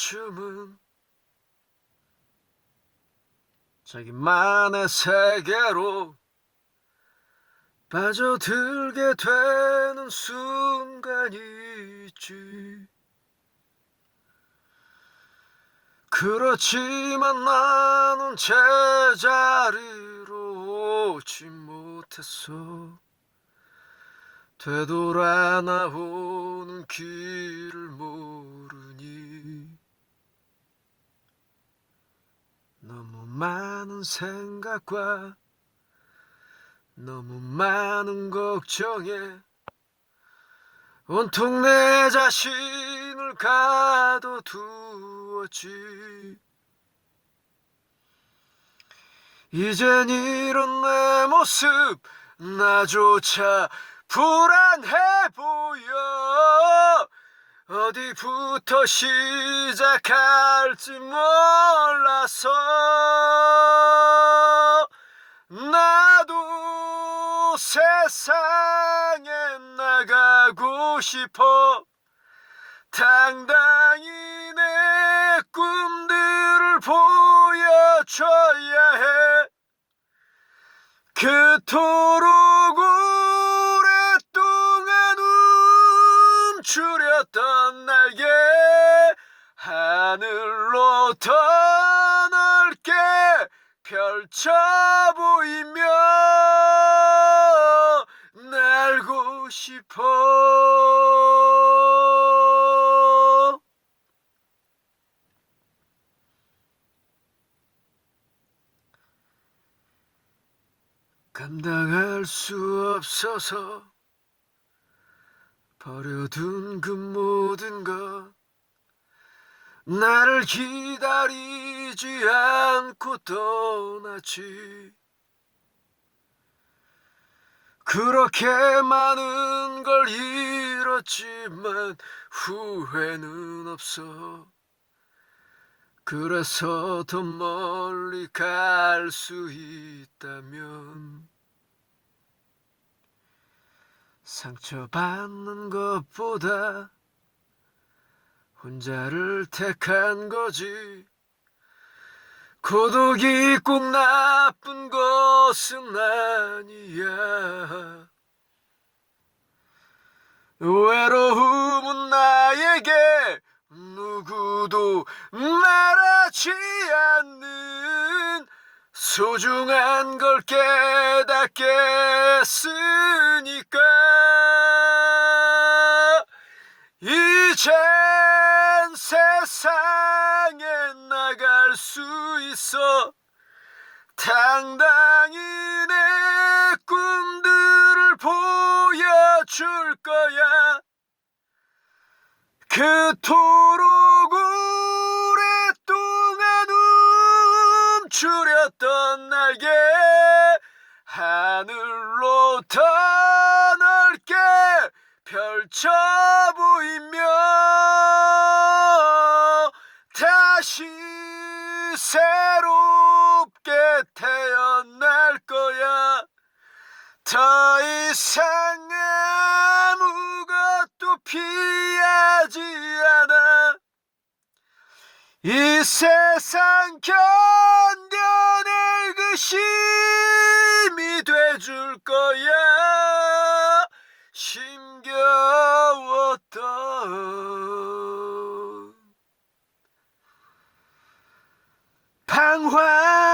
번쯤은 자기만의 세계로 빠져들게 되는 순간이 있지. 그렇지만 나는 제자리로 오지 못했어. 되돌아 나오는 길을 모르니 너무 많은 생각과 너무 많은 걱정에 온통 내 자신을 가둬두었지. 이젠 이런 내 모습 나조차 불안해 보여 어디부터 시작할지 몰라서 나도 세상에 나가고 싶어. 당당히 내 꿈들을 보여줘야 해. 그토록 움츠렸던 날개 하늘로 더 넓게 펼쳐 보이며 날고 싶어. 감당할 수 없어서 버려둔 그 모든 것 나를 기다리지 않고 떠났지. 그렇게 많은 걸 잃었지만 후회는 없어. 그래서 더 멀리 갈 수 있다면 상처받는 것보다 혼자를 택한 거지. 고독이 꼭 나쁜 것은 아니야. 외로움은 나에게 누구도 말하지 않는 소중한 걸 깨닫게 했으니까 나갈 수 있어. 당당히 내 꿈들을 보여줄 거야. 그토록 오랫동안 움츠렸던 날개 하늘로 더 넓게 펼쳐 보이며 다시 새롭게 태어날 거야. 더 이상 아무것도 피하지 않아. 이 세상 견뎌낼 그 힘이 돼줄 거야 安徽。